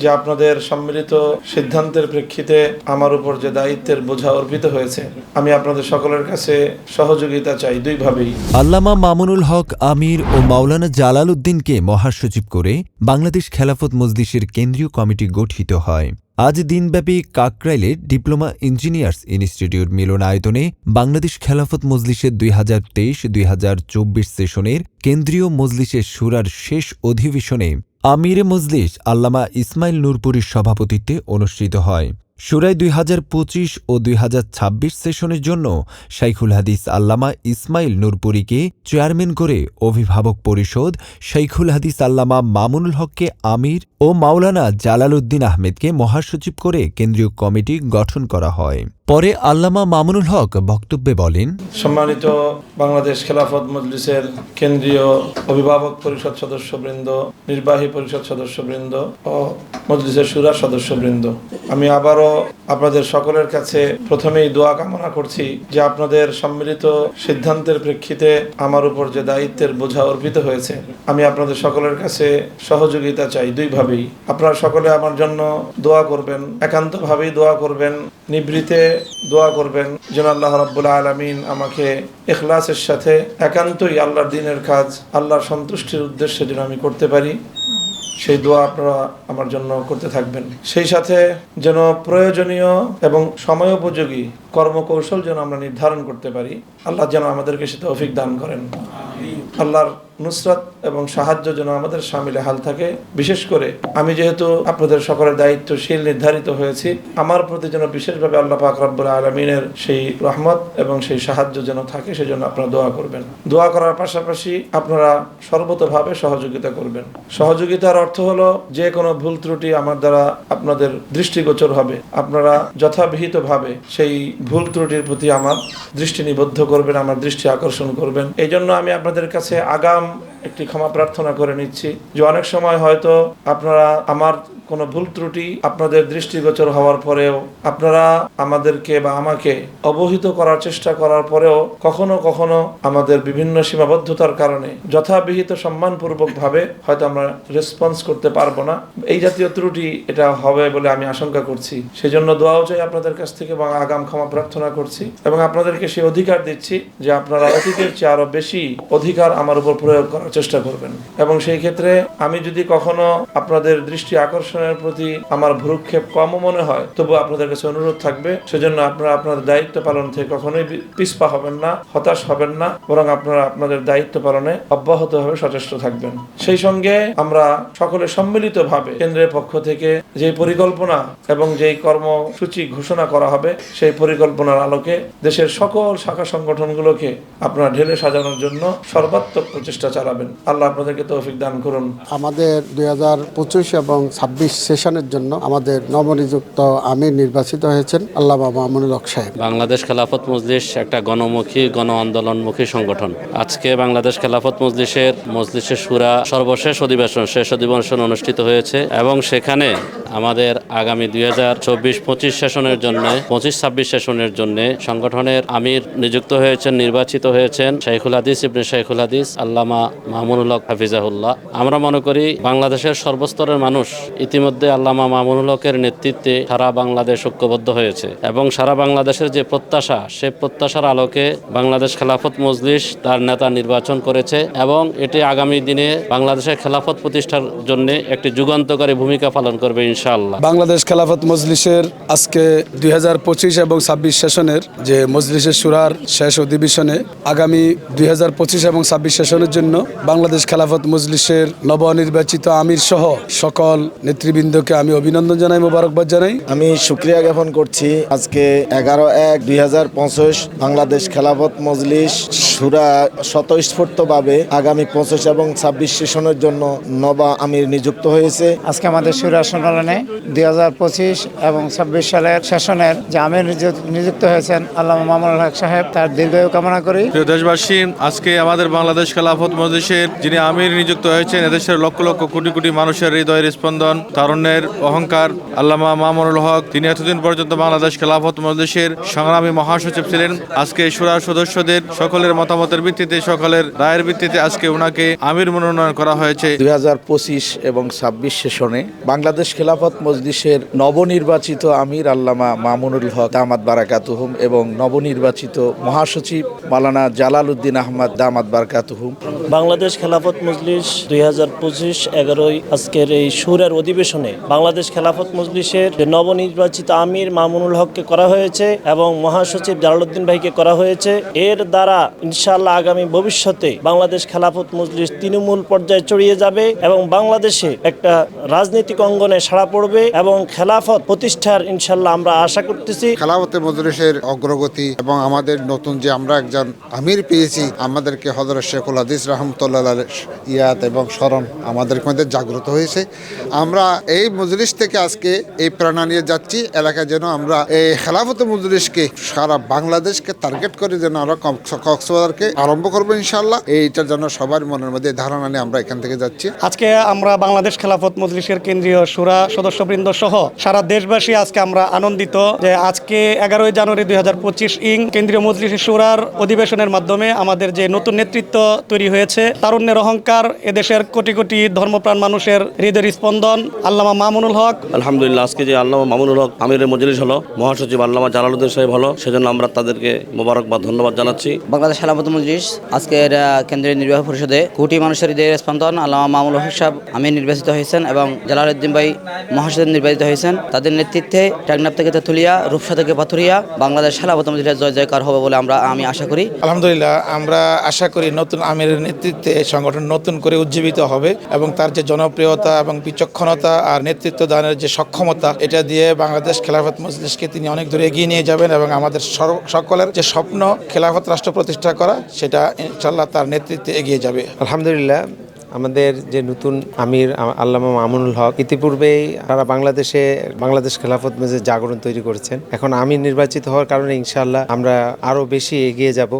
যে আপনাদের সম্মিলিত সিদ্ধান্তের প্রেক্ষিতে আমার উপর যে দায়িত্বের বোঝা অর্পিত হয়েছে, আমি আপনাদের সকলের কাছে সহযোগিতা চাই দুইভাবেই। আল্লামা মামুনুল হক আমির ও মাওলানা জালাল উদ্দিনকে মহাসচিব করে বাংলাদেশ খেলাফত মজলিসের কেন্দ্রীয় কমিটি গঠিত হয়। আজ দিনব্যাপী কাকরাইলে ডিপ্লোমা ইঞ্জিনিয়ার্স ইনস্টিটিউট মিলনায়তনে বাংলাদেশ খেলাফত মজলিসের দুই হাজার তেইশ দুই হাজার চব্বিশ সেশনের কেন্দ্রীয় মজলিসের সুরার শেষ অধিবেশনে আমিরে মজলিস আল্লামা ইসমাইল নূরপুরীর সভাপতিত্বে অনুষ্ঠিত হয়। সুরাই দুই হাজার পঁচিশ ও দুই হাজার ছাব্বিশ সেশনের জন্য শাইখুল হাদিস আল্লামা ইসমাইল নূরপুরীকে চেয়ারম্যান করে অভিভাবক পরিষদ শাইখুল হাদিস আল্লামা মামুনুল হককে আমির ও মাওলানা জালালউদ্দিন আহমেদকে মহাসচিব করে কেন্দ্রীয় কমিটি গঠন করা হয়। পরে আল্লামা মামুনুল হক বক্তব্যে বলেন, সম্মানিত বাংলাদেশ খেলাফত মজলিসের কেন্দ্রীয় অভিভাবক পরিষদ সদস্যবৃন্দ, নির্বাহী পরিষদ সদস্যবৃন্দ ও মজলিসের সুরা সদস্যবৃন্দ। আমি আবারও আপনাদের সকলের কাছে প্রথমেই দোয়া কামনা করছি যে আপনাদের সম্মিলিত সিদ্ধান্তের প্রেক্ষিতে আমার উপর যে দায়িত্বের বোঝা অর্পিত হয়েছে, আমি আপনাদের সকলের কাছে সহযোগিতা চাই দুইভাবেই। আপনারা সকলে আমার জন্য দোয়া করবেন, একান্তভাবেই দোয়া করবেন নিভৃতে দোয়া করবেন। যেন আল্লাহ রাব্বুল আলমিন আমাকে এখলাসের সাথে একান্তই আল্লাহর দিনের কাজ, আল্লাহর সন্তুষ্টির উদ্দেশ্যে যেন আমি করতে পারি। সেই দোয়া আপনারা আমার জন্য করতে থাকবেন। সেই সাথে যেন প্রয়োজনীয় এবং সময়োপযোগী কর্মকৌশল যেন আমরা নির্ধারণ করতে পারি, আল্লাহ যেন আমাদেরকে সেটা তৌফিক দান করেন। আল্লাহর নুসরাত এবং সাহায্য যেন আমাদের সামিলে হাল থাকে। বিশেষ করে আমি যেহেতু আপনাদের সকলের দায়িত্বশীল, নির্ধারিত হয়েছি, আমার প্রতি যেন বিশেষভাবে আল্লাহ পাক রব্বুল আলমিনের সেই রহমত এবং সেই সাহায্য যেন থাকে, সেজন্য আপনারা দোয়া করবেন। দোয়া করার পাশাপাশি আপনারা সর্বতভাবে সহযোগিতা করবেন। সহযোগিতার অর্থ হলো যে কোনো ভুল ত্রুটি আমার দ্বারা আপনাদের দৃষ্টিগোচর হবে। আপনারা যথাবিহিতভাবে সেই ভুল ত্রুটির প্রতি আমার দৃষ্টি নিবদ্ধ করবেন, আমার দৃষ্টি আকর্ষণ করবেন। এই জন্য আমি আপনাদের কাছে আগাম um, একটি ক্ষমা প্রার্থনা করে নিচ্ছি। যে অনেক সময় হয়তো আপনারা আমার কোনো ভুল ত্রুটি আপনাদের দৃষ্টিগোচর হওয়ার পরেও আপনারা আমাদেরকে বা আমাকে অবহিত করার চেষ্টা করার পরেও কখনো কখনো আমাদের বিভিন্ন সীমাবদ্ধতার কারণে যথাবিহিত সম্মানপূর্বক ভাবে হয়তো আমরা রেসপন্স করতে পারব না। এই জাতীয় ত্রুটি এটা হবে বলে আমি আশঙ্কা করছি। সেজন্য দোয়াও চাই আপনাদের কাছ থেকে এবং আগাম ক্ষমা প্রার্থনা করছি এবং আপনাদেরকে সেই অধিকার দিচ্ছি যে আপনারা অতীতের চেয়ে আরও বেশি অধিকার আমার উপর প্রয়োগ করার চেষ্টা করবেন। এবং সেই ক্ষেত্রে আমি যদি কখনো আপনাদের দৃষ্টি আকর্ষণের প্রতি আমার ভ্রুক্ষেপ কমও মনে হয় তবু আপনাদের কাছে অনুরোধ থাকবে, সেজন্য আপনারা আপনাদের দায়িত্ব পালন থেকে কখনোই পিছপা হবেন না, হতাশ হবেন না, বরং আপনারা আপনাদের দায়িত্ব পালনে অব্যাহতভাবে সচেষ্ট থাকবেন। সেই সঙ্গে আমরা সকলে সম্মিলিতভাবে কেন্দ্রের পক্ষ থেকে যে পরিকল্পনা এবং যেই কর্মসূচি ঘোষণা করা হবে, সেই পরিকল্পনার আলোকে দেশের সকল শাখা সংগঠনগুলোকে আপনারা ঢেলে সাজানোর জন্য সর্বাত্মক প্রচেষ্টা চালাবেন। আল্লাহ আপনাদেরকে তৌফিক দান করুন। আমাদের দুই হাজার পঁচিশ এবং ছাব্বিশ সেশনের জন্য আমাদের নবনিযুক্ত আমির নির্বাচিত হয়েছেন আল্লাহ মামুনুল হক সাহেব। বাংলাদেশ খেলাফত মজলিস একটা গণমুখী গণ আন্দোলনমুখী সংগঠন। আজকে বাংলাদেশ খেলাফত মজলিসের মজলিসের সুরা সর্বশেষ অধিবেশন শেষ অধিবেশন অনুষ্ঠিত হয়েছে এবং সেখানে আমাদের আগামী দুই হাজার চব্বিশ পঁচিশ সেশনের জন্য, পঁচিশ ছাব্বিশ সেশনের জন্য সংগঠনের আমির নিযুক্ত হয়েছেন, নির্বাচিত হয়েছেন শাইখুল হাদিস ইবনে শাইখুল হাদিস, আল্লামা মামুনুল হক হাফিজাহুল্লাহ। আমরা মনে করি বাংলাদেশের সর্বস্তরের মানুষ ইতিমধ্যে আল্লামা মামুনুল হকের নেতৃত্বে সারা বাংলাদেশ ঐক্যবদ্ধ হয়েছে এবং সারা বাংলাদেশের যে প্রত্যাশা, সে প্রত্যাশার আলোকে বাংলাদেশ খেলাফত মজলিস তার নেতা নির্বাচন করেছে এবং এটি আগামী দিনে বাংলাদেশের খেলাফত প্রতিষ্ঠার জন্য একটি যুগান্তকারী ভূমিকা পালন করবে ইনশাআল্লাহ। বাংলাদেশ খেলাফত মজলিসের আজকে দুই হাজার পঁচিশ এবং ছাব্বিশ সেশনের যে মজলিসের সুরার শেষ অধিবেশনে আগামী দুই হাজার পঁচিশ এবং ছাব্বিশ সেশনের জন্য বাংলাদেশ খেলাফত মজলিসের নবনির্বাচিত আমির সহ সকল নেতৃবৃন্দকে আমি অভিনন্দন জানাই মোবারকবাদ জানাই। আমি সুক্রিয়া জ্ঞাপন করছি আজকে এগারো এক দুই হাজার পঁচিশ বাংলাদেশ খেলাফত মজলিস সুরা স্বতঃস্ফূর্তভাবে আগামী পঁচিশ এবং ছাব্বিশ সেশনের জন্য নবা আমির নিযুক্ত হয়েছে। আজকে আমাদের সুরা সম্মেলনে দুই হাজার পঁচিশ এবং ছাব্বিশ সালের সেশনের যে আমির নিযুক্ত- হয়েছেন আল্লাহ মামুনুল হক সাহেব তার দীর্ঘায়ু কামনা করি। প্রিয় দেশবাসী আজকে আমাদের বাংলাদেশ খেলাফত মজলিসের যিনি আমির নিযুক্ত হয়েছেন এদেশের লক্ষ লক্ষ কোটি কোটি মানুষের হৃদয়ের স্পন্দন তারুণ্যের অহংকার আল্লামা মামুনুল হক তিনি এতদিন পর্যন্ত বাংলাদেশ খেলাফত মজলিসের সংগ্রামী মহাসচিব ছিলেন। আজকে সুরার সদস্যদের সকলের মতামতের ভিত্তিতে সকলের রায়ের ভিত্তিতে আজকে ওনাকে আমির মনোনয়ন করা হয়েছে। দুই হাজার পঁচিশ এবং ছাব্বিশ সেশনে বাংলাদেশ খেলাফত খেলাফত মজলিসের নবনির্বাচিত আমির আল্লামা মামুনুল হক দামাত বারাকাতুহুম এবং নবনির্বাচিত মহাসচিব মালানা জালাল উদ্দিন আহমদ দামাত বারাকাতুহুম। বাংলাদেশ খেলাফত মজলিস দুই হাজার পঁচিশ এগারোই আজকের এই সুরের অধিবেশনে বাংলাদেশ খেলাফত মজলিসের নবনির্বাচিত আমির মামুনুল হককে করা হয়েছে এবং মহাসচিব জালালউদ্দিন ভাইকে করা হয়েছে, এর দ্বারা ইনশাআল্লাহ আগামী ভবিষ্যতে বাংলাদেশ খেলাফত মজলিস তৃণমূল পর্যায়ে চড়িয়ে যাবে এবং বাংলাদেশে একটা রাজনৈতিক অঙ্গনে সাড়া পড়বে এবং খেলাফত প্রতিষ্ঠার ইনশাল্লাহ আমরা আশা করতেছি। খেলাফতে মজলিসের অগ্রগতি এবং আমাদের নতুন যে আমরা একজন আমির পেয়েছি আমাদেরকে হজরত শেখুল হাদিস রহমতুল্লাহ ইয়াত এবং স্মরণ আমাদের মধ্যে জাগ্রত হয়েছে। আমরা এই মজলিস থেকে আজকে এই প্রেরণা নিয়ে যাচ্ছি এলাকায় যেন আমরা এই খেলাফতে মজলিসকে সারা বাংলাদেশকে টার্গেট করে যেন আমরা কক্সবাজারকে আরম্ভ করব ইনশাল্লাহ। এইটার জন্য সবার মনের মধ্যে ধারণা নিয়ে আমরা এখান থেকে যাচ্ছি। আজকে আমরা বাংলাদেশ খেলাফত মজলিসের কেন্দ্রীয় সুরা সদস্যবৃন্দ সহ সারা দেশবাসী আজকে আমরা আনন্দিত যে আজকে এগারোই জানুয়ারি দুই হাজার পঁচিশ ইং কেন্দ্রীয় মজলিস সুরার অধিবেশনের মাধ্যমে আমাদের যে নতুন নেতৃত্ব তৈরি হয়েছে তারুণ্যের অহংকার এদেশের কোটি কোটি ধর্মপ্রাণ মানুষের হৃদয়ের স্পন্দন আল্লামা মামুনুল হক। আলহামদুলিল্লাহ আজকে যে আল্লামা মামুনুল হক আমিরের মজলিস হলো মহাসচিব আল্লামা জালালুদ্দিন সাহেব হলো সেজন্য আমরা তাদেরকে মোবারকবাদ ধন্যবাদ জানাচ্ছি। বাংলাদেশ খেলাফত মজলিস আজকের কেন্দ্রীয় নির্বাহী পরিষদে কোটি মানুষের হৃদয়ের স্পন্দন আল্লামা মামুল হক সাহেব আমি নির্বাচিত হয়েছেন এবং জালালউদ্দিন ভাই মহাসচিব নির্বাচিত হয়েছেন। তাদের নেতৃত্বে টেকনাফ থেকে তেতুলিয়া রূপসা থেকে পাথুরিয়া বাংলাদেশ খেলাফত মজলিসের জয় জয়কার হবে বলে আমরা আমি আশা করি। আলহামদুলিল্লাহ আমরা আশা করি নতুন আমিরের নেতৃত্বে সংগঠন নতুন করে উজ্জীবিত হবে এবং তার যে জনপ্রিয়তা এবং বিচক্ষণতা আর নেতৃত্ব দানের যে সক্ষমতা এটা দিয়ে বাংলাদেশ খেলাফত মজলিসকে তিনি অনেক দূরে এগিয়ে নিয়ে যাবেন এবং আমাদের সকলের যে স্বপ্ন খেলাফত রাষ্ট্র প্রতিষ্ঠা করা সেটা ইনশাল্লাহ তার নেতৃত্বে এগিয়ে যাবে। আলহামদুলিল্লাহ আমাদের যে নতুন আমির আল্লামা মামুনুল হক ইতিপূর্বেই তারা বাংলাদেশে, বাংলাদেশ খেলাফত মেজে জাগরণ তৈরি করেছেন। এখন আমি নির্বাচিত হওয়ার কারণে ইনশাল্লাহ আমরা আরও বেশি এগিয়ে যাব।